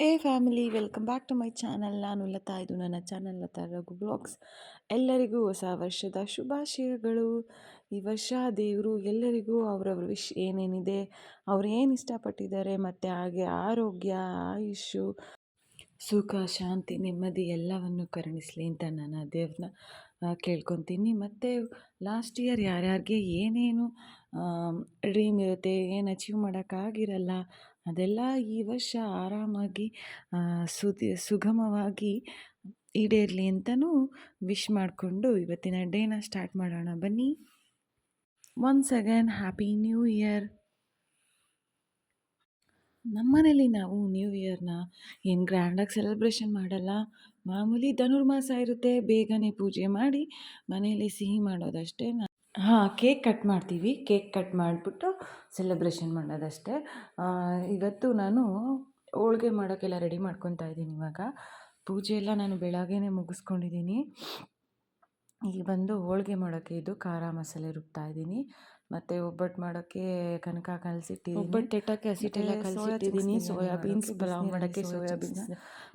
Hey family welcome back to my channel ನಾನು ಲತಾ. ಇದು ನನ್ನ ಚಾನಲ್ ಲತಾ ರಘು ಬ್ಲಾಗ್ಸ್ ಎಲ್ಲರಿಗೂ ಹೊಸ ವರ್ಷದ ಶುಭಾಶಯಗಳು. ಈ ವರ್ಷ ದೇವರು ಎಲ್ಲರಿಗೂ ಅವರವ್ರ ವಿಶ್ ಏನೇನಿದೆ, ಅವ್ರು ಏನು ಇಷ್ಟಪಟ್ಟಿದ್ದಾರೆ, ಮತ್ತು ಹಾಗೆ ಆರೋಗ್ಯ ಆಯುಷು ಸುಖ, ಶಾಂತಿ, ನೆಮ್ಮದಿ ಎಲ್ಲವನ್ನು ಕರುಣಿಸಲಿ ಅಂತ ನಾನು ದೇವ್ರನ್ನ ಕೇಳ್ಕೊತೀನಿ. ಮತ್ತು ಲಾಸ್ಟ್ ಇಯರ್ ಯಾರ್ಯಾರಿಗೆ ಏನೇನು ಡ್ರೀಮ್ ಇರುತ್ತೆ, ಏನು ಅಚೀವ್ ಮಾಡೋಕ್ಕಾಗಿರಲ್ಲ ಅದೆಲ್ಲ ಈ ವರ್ಷ ಆರಾಮಾಗಿ ಸುದಿ, ಸುಗಮವಾಗಿ ಈಡೇರಲಿ ಅಂತಲೂ ವಿಶ್ ಮಾಡಿಕೊಂಡು ಇವತ್ತಿನ ಡೇನ ಸ್ಟಾರ್ಟ್ ಮಾಡೋಣ. ಬನ್ನಿ. Once again happy new year ನಮ್ಮನೇಲಿ ನಾವು ನ್ಯೂ ಇಯರ್ನ ಏನು ಗ್ರ್ಯಾಂಡಾಗಿ ಸೆಲೆಬ್ರೇಷನ್ ಮಾಡಲ್ಲ. ಮಾಮೂಲಿ ಧನುರ್ಮಾಸ ಇರುತ್ತೆ, ಬೇಗನೆ ಪೂಜೆ ಮಾಡಿ ಮನೆಯಲ್ಲಿ ಸಿಹಿ ಮಾಡೋದಷ್ಟೇ ಹಾಂ ಕೇಕ್ ಕಟ್ ಮಾಡ್ತೀವಿ. ಕೇಕ್ ಕಟ್ ಮಾಡಿಬಿಟ್ಟು ಸೆಲೆಬ್ರೇಷನ್ ಮಾಡೋದಷ್ಟೇ. ಇವತ್ತು ನಾನು ಹೋಳ್ಗೆ ಮಾಡೋಕ್ಕೆಲ್ಲ ರೆಡಿ ಮಾಡ್ಕೊತಾ ಇದ್ದೀನಿ ಇವಾಗ. ಪೂಜೆ ಎಲ್ಲ ನಾನು ಬೆಳಗ್ಗೆನೇ ಮುಗಿಸ್ಕೊಂಡಿದ್ದೀನಿ. ಈಗ ಬಂದು ಹೋಳ್ಗೆ ಮಾಡೋಕ್ಕೆ ಇದು ಖಾರ ಮಸಾಲೆ ರುಬ್ತಾ ಇದ್ದೀನಿ. ಮತ್ತು ಒಬ್ಬಟ್ಟು ಮಾಡೋಕ್ಕೆ ಕನಕ ಕಲಸಿಟ್ಟಿದ್ದೀನಿ. ಒಬ್ಬಟ್ಟು ಇಟ್ಟಕ್ಕೆ ಹಸಿಟ್ಟೆಲ್ಲ ಕಲಸಿಟ್ಟಿದ್ದೀನಿ. ಸೋಯಾ ಬೀನ್ಸ್ ಪಲಾವ್ ಮಾಡೋಕ್ಕೆ ಸೋಯಾಬೀನ್ಸ್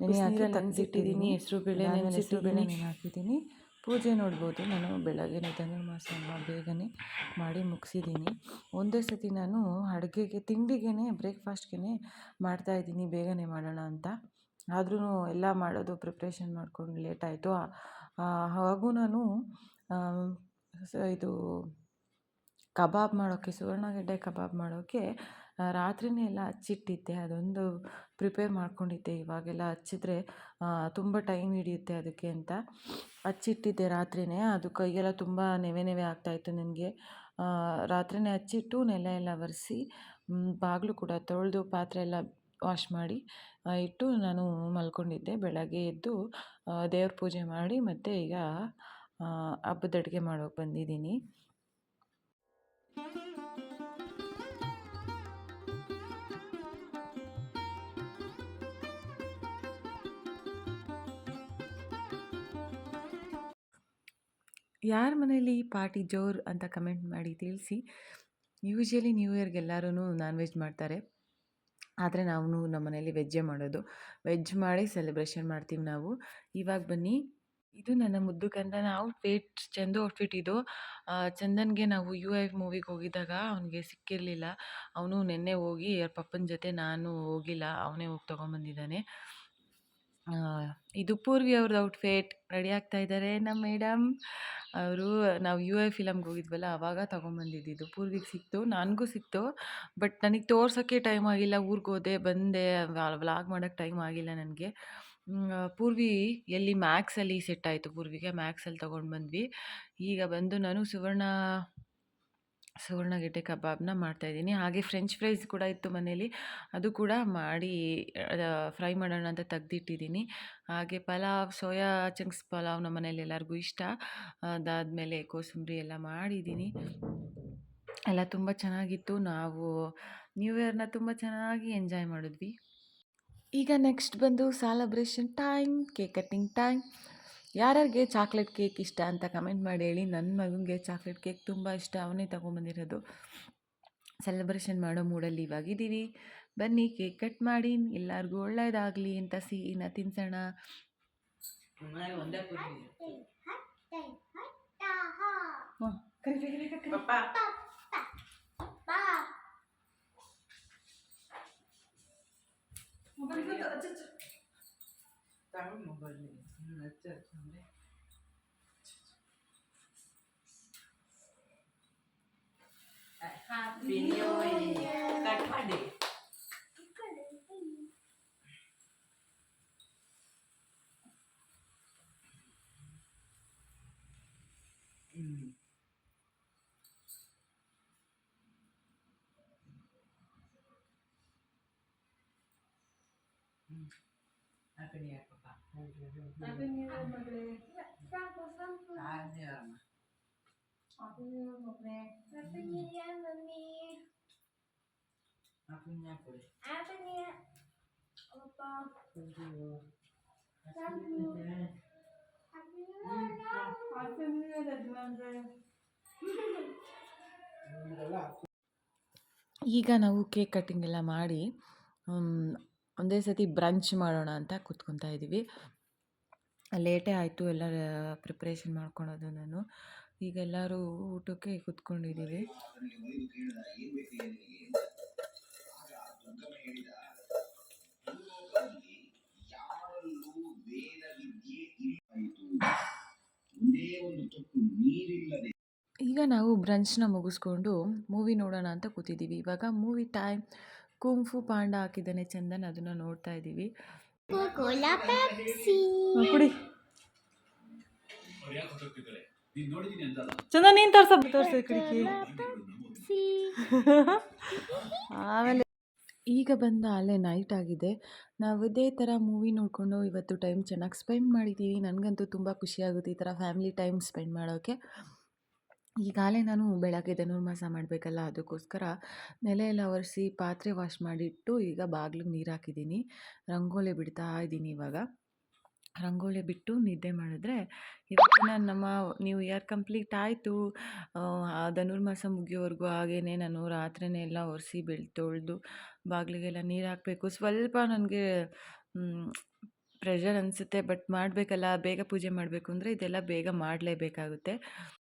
ನೆನೆ ಹಾಕಿ ತಂದಿಟ್ಟಿದ್ದೀನಿ ಹೆಸರು ಬೇಳೆ ಹೆಸರು ಬೇಳೆ ಹಾಕಿದ್ದೀನಿ. ಪೂಜೆ ನೋಡ್ಬೋದು. ನಾನು ಬೆಳಗ್ಗೆ ಧನುರ್ಮಾಸನ ಬೇಗನೆ ಮಾಡಿ ಮುಗಿಸಿದ್ದೀನಿ. ಒಂದೇ ಸತಿ ನಾನು ಅಡುಗೆಗೆ ತಿಂಡಿಗೆ ಬ್ರೇಕ್ಫಾಸ್ಟ್ಗೆ ಮಾಡ್ತಾಯಿದ್ದೀನಿ ಬೇಗನೆ ಮಾಡೋಣ ಅಂತ. ಆದ್ರೂ ಎಲ್ಲ ಮಾಡೋದು ಪ್ರಿಪ್ರೇಷನ್ ಮಾಡ್ಕೊಂಡು ಲೇಟ್ ಆಯಿತು. ಹಾಗೂ ನಾನು ಇದು ಕಬಾಬ್ ಮಾಡೋಕ್ಕೆ ಸುವರ್ಣಗೆಡ್ಡೆ ಕಬಾಬ್ ಮಾಡೋಕ್ಕೆ ರಾತ್ರಿನೇ ಎಲ್ಲ ಹಚ್ಚಿಟ್ಟಿದ್ದೆ. ಅದೊಂದು ಪ್ರಿಪೇರ್ ಮಾಡ್ಕೊಂಡಿದ್ದೆ. ಇವಾಗೆಲ್ಲ ಹಚ್ಚಿದ್ರೆ ತುಂಬ ಟೈಮ್ ಹಿಡಿಯುತ್ತೆ ಅದಕ್ಕೆ ಅಂತ ಹಚ್ಚಿಟ್ಟಿದ್ದೆ ರಾತ್ರಿನೇ. ಅದು ಕೈಗೆಲ್ಲ ತುಂಬ ನೆವೆ ನೆವೆ ಆಗ್ತಾಯಿತ್ತು ನನಗೆ. ರಾತ್ರಿನೇ ಹಚ್ಚಿಟ್ಟು ನೆಲ ಎಲ್ಲ ಒರೆಸಿ ಬಾಗಿಲು ಕೂಡ ತೊಳೆದು ಪಾತ್ರೆ ಎಲ್ಲ ವಾಶ್ ಮಾಡಿ ಇಟ್ಟು ನಾನು ಮಲ್ಕೊಂಡಿದ್ದೆ. ಬೆಳಗ್ಗೆ ಎದ್ದು ದೇವ್ರ ಪೂಜೆ ಮಾಡಿ ಮತ್ತು ಈಗ ಹಬ್ಬದ ಅಡುಗೆ ಮಾಡೋಕೆ ಬಂದಿದ್ದೀನಿ. ಯಾರ ಮನೇಲಿ ಪಾರ್ಟಿ ಜೋರ್ ಅಂತ ಕಮೆಂಟ್ ಮಾಡಿ ತಿಳಿಸಿ. ಯೂಶ್ವಲಿ ನ್ಯೂ ಇಯರ್ಗೆ ಎಲ್ಲರೂ ನಾನ್ ವೆಜ್ ಮಾಡ್ತಾರೆ. ಆದರೆ ನಾವು ನಮ್ಮ ಮನೇಲಿ ವೆಜ್ಜೇ ಮಾಡೋದು. ವೆಜ್ ಮಾಡಿ ಸೆಲೆಬ್ರೇಷನ್ ಮಾಡ್ತೀವಿ ನಾವು. ಇವಾಗ ಬನ್ನಿ. ಇದು ನನ್ನ ಮುದ್ದು ಕಂದನ ಔಟ್ಫಿಟ್, ಚಂದು ಔಟ್ಫಿಟ್ ಇದು. ಚಂದನ್ಗೆ ನಾವು ಯು ಎಫ್ ಮೂವಿಗೆ ಹೋಗಿದ್ದಾಗ ಅವನಿಗೆ ಸಿಕ್ಕಿರಲಿಲ್ಲ. ಅವನು ನಿನ್ನೆ ಹೋಗಿ ಅವ್ರ ಪಪ್ಪನ ಜೊತೆ ನಾನು ಹೋಗಿಲ್ಲ. ಅವನೇ ಹೋಗಿ ತೊಗೊಂಬಂದಿದ್ದಾನೆ. ಇದು ಪೂರ್ವಿ ಅವ್ರದ್ದು ಔಟ್ಫಿಟ್, ರೆಡಿ ಆಗ್ತಾ ಇದ್ದಾರೆ ನಮ್ಮ ಮೇಡಮ್ ಅವರು, ನಾವು ಯು ಎ ಫಿಲಮ್ಗೆ ಹೋಗಿದ್ವಲ್ಲ ಆವಾಗ ತೊಗೊಂಬಂದಿದ್ದು ಪೂರ್ವಿಗೆ ಸಿಕ್ತು, ನನಗೂ ಸಿಕ್ತು. ಬಟ್ ನನಗೆ ತೋರ್ಸೋಕ್ಕೆ ಟೈಮ್ ಆಗಿಲ್ಲ, ಊರಿಗೆ ಹೋದೆ, ಬಂದೆ ವ್ಲಾಗ್ ಮಾಡೋಕ್ಕೆ ಟೈಮ್ ಆಗಿಲ್ಲ ನನಗೆ. ಪೂರ್ವಿ ಎಲ್ಲಿ ಮ್ಯಾಕ್ಸಲ್ಲಿ ಸೆಟ್ ಆಯಿತು, ಪೂರ್ವಿಗೆ ಮ್ಯಾಕ್ಸಲ್ಲಿ ತೊಗೊಂಡು ಬಂದ್ವಿ. ಈಗ ಬಂದು ನಾನು ಸುವರ್ಣ ಸುವರ್ಣಗೆಡ್ಡೆ ಕಬಾಬ್ನ ಮಾಡ್ತಾಯಿದ್ದೀನಿ ಹಾಗೆ ಫ್ರೆಂಚ್ ಫ್ರೈಸ್ ಕೂಡ ಇತ್ತು ಮನೇಲಿ. ಅದು ಕೂಡ ಮಾಡಿ ಫ್ರೈ ಮಾಡೋಣ ಅಂತ ತೆಗ್ದಿಟ್ಟಿದ್ದೀನಿ. ಹಾಗೆ ಪಲಾವ್, ಸೋಯಾ ಚಂಕ್ಸ್ ಪಲಾವ್ ನಮ್ಮ ಮನೇಲಿ ಎಲ್ಲರಿಗೂ ಇಷ್ಟ. ಅದಾದಮೇಲೆ ಕೋಸಂಬರಿ ಎಲ್ಲ ಮಾಡಿದ್ದೀನಿ. ಎಲ್ಲ ತುಂಬ ಚೆನ್ನಾಗಿತ್ತು. ನಾವು ನ್ಯೂ ಇಯರ್ನ ತುಂಬ ಚೆನ್ನಾಗಿ ಎಂಜಾಯ್ ಮಾಡಿದ್ವಿ. ಈಗ ನೆಕ್ಸ್ಟ್ ಬಂದು celebration time cake cutting time ಯಾರ್ಯಾರಿಗೆ ಚಾಕ್ಲೇಟ್ ಕೇಕ್ ಇಷ್ಟ ಅಂತ ಕಮೆಂಟ್ ಮಾಡಿ ಹೇಳಿ. ನನ್ನ ಮಗನಿಗೆ ಚಾಕ್ಲೇಟ್ ಕೇಕ್ ತುಂಬ ಇಷ್ಟ. ಅವನೇ ತೊಗೊಂಬಂದಿರೋದು ಸೆಲೆಬ್ರೇಷನ್ ಮಾಡೋ ಮೂಡಲ್ಲಿ ಇವಾಗಿದ್ದೀವಿ ಬನ್ನಿ ಕೇಕ್ ಕಟ್ ಮಾಡಿ ಎಲ್ಲರಿಗೂ ಒಳ್ಳೇದಾಗಲಿ ಅಂತ ಸಿಹಿನ ತಿನ್ಸೋಣ. Happy New Year. Kak Pade. Hmm. Hmm. Happy New Year, Papa. Happy New Year, ಮಗಳೇ. Happy New Year, ಅಮ್ಮ. Happy New Year, ಮಗಳೇ. Happy New Year, mummy. Happy New Year, ಕೊಡಿ. Happy New Year, papa. Thank you. Thank you. Happy New Year, Happy New Year, ಯಜಮಾನ್ರೆ. ಈಗ ನಾವು cake cutting ಎಲ್ಲ ಮಾಡಿ ಒಂದೇ ಸತಿ ಬ್ರಂಚ್ ಮಾಡೋಣ ಅಂತ ಕೂತ್ಕೊತಾ ಇದ್ದೀವಿ ಲೇಟೇ ಆಯಿತು ಎಲ್ಲ ಪ್ರಿಪ್ರೇಷನ್ ಮಾಡ್ಕೊಳೋದು ನಾನು ಈಗ ಎಲ್ಲರೂ ಊಟಕ್ಕೆ ಕುತ್ಕೊಂಡಿದ್ದೀವಿ ಈಗ ನಾವು ಬ್ರಂಚ್ನ ಮುಗಿಸ್ಕೊಂಡು ಮೂವಿ ನೋಡೋಣ ಅಂತ ಕೂತಿದ್ದೀವಿ. ಇವಾಗ ಮೂವಿ ಟೈಮ್. ಕುಂಫು ಪಾಂಡ ಹಾಕಿದ್ದಾನೆ ಚಂದನ್ ಅದನ್ನ ನೋಡ್ತಾ ಇದ್ದೀವಿ. ಕುಡಿ. ಚಂದನ್ ನೀನು ತೋರ್ಸ ತೋರ್ಸ ಕಡಿಕೆ ಆಮೇಲೆ ಈಗ ಬಂದ ಅಲ್ಲೇ ನೈಟ್ ಆಗಿದೆ. ನಾವು ಇದೇ ಥರ ಮೂವಿ ನೋಡಿಕೊಂಡು ಇವತ್ತು ಟೈಮ್ ಚೆನ್ನಾಗಿ ಸ್ಪೆಂಡ್ ಮಾಡಿದ್ದೀವಿ ನನಗಂತೂ ತುಂಬ ಖುಷಿಯಾಗುತ್ತೆ ಈ ಥರ ಫ್ಯಾಮಿಲಿ ಟೈಮ್ ಸ್ಪೆಂಡ್ ಮಾಡೋಕ್ಕೆ ಈಗಾಗಲೇ ನಾನು ಬೆಳಗ್ಗೆ ಧನುರ್ಮಾಸ ಮಾಡಬೇಕಲ್ಲ ಅದಕ್ಕೋಸ್ಕರ ನೆಲೆ ಎಲ್ಲ ಒರೆಸಿ ಪಾತ್ರೆ ವಾಶ್ ಮಾಡಿಟ್ಟು ಈಗ ಬಾಗಿಲಿಗೆ ನೀರು ಹಾಕಿದ್ದೀನಿ ರಂಗೋಲಿ ಬಿಡ್ತಾ ಇದ್ದೀನಿ ಇವಾಗ. ರಂಗೋಲಿ ಬಿಟ್ಟು ನಿದ್ದೆ ಮಾಡಿದ್ರೆ ಇವತ್ತಿನ ನಮ್ಮ ನ್ಯೂ ಇಯರ್ ಕಂಪ್ಲೀಟ್ ಆಯಿತು? ಧನುರ್ಮಾಸ ಮುಗಿಯೋವರೆಗೂ ಹಾಗೇ ನಾನು ರಾತ್ರಿನೇ ಎಲ್ಲ ಒರೆಸಿ ಬೆಳ್, ತೊಳೆದು ಬಾಗಿಲಿಗೆಲ್ಲ ನೀರು ಹಾಕಬೇಕು. ಸ್ವಲ್ಪ ನನಗೆ ಪ್ರೆಷರ್ ಅನಿಸುತ್ತೆ ಬಟ್ ಮಾಡಬೇಕಲ್ಲ, ಬೇಗ ಪೂಜೆ ಮಾಡಬೇಕು ಅಂದರೆ ಇದೆಲ್ಲ ಬೇಗ ಮಾಡಲೇಬೇಕಾಗುತ್ತೆ.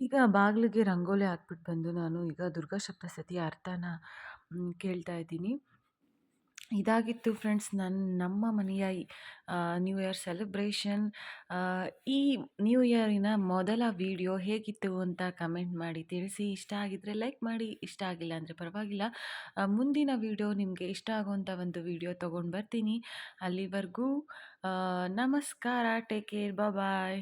ಈಗ ಬಾಗಿಲಿಗೆ ರಂಗೋಲಿ ಹಾಕ್ಬಿಟ್ಟು ಬಂದು ನಾನು ಈಗ ದುರ್ಗಾ ಸಪ್ತಸತಿ ಅರ್ಥನ ಕೇಳ್ತಾ ಇದ್ದೀನಿ. ಇದಾಗಿತ್ತು ಫ್ರೆಂಡ್ಸ್ ನನ್ನ ನಮ್ಮ ಮನೆಯ ನ್ಯೂ ಇಯರ್ ಸೆಲೆಬ್ರೇಷನ್ ಈ ನ್ಯೂ ಇಯರಿನ ಮೊದಲ ವಿಡಿಯೋ ಹೇಗಿತ್ತು ಅಂತ ಕಮೆಂಟ್ ಮಾಡಿ ತಿಳಿಸಿ. ಇಷ್ಟ ಆಗಿದ್ದರೆ ಲೈಕ್ ಮಾಡಿ, ಇಷ್ಟ ಆಗಿಲ್ಲ ಅಂದರೆ ಪರವಾಗಿಲ್ಲ. ಮುಂದಿನ ವಿಡಿಯೋ ನಿಮಗೆ ಇಷ್ಟ ಆಗುವಂಥ ಒಂದು ವಿಡಿಯೋ ತೊಗೊಂಡು ಬರ್ತೀನಿ. ಅಲ್ಲಿವರೆಗೂ ನಮಸ್ಕಾರ ಟೇಕ್ ಕೇರ್ ಬಾಯ್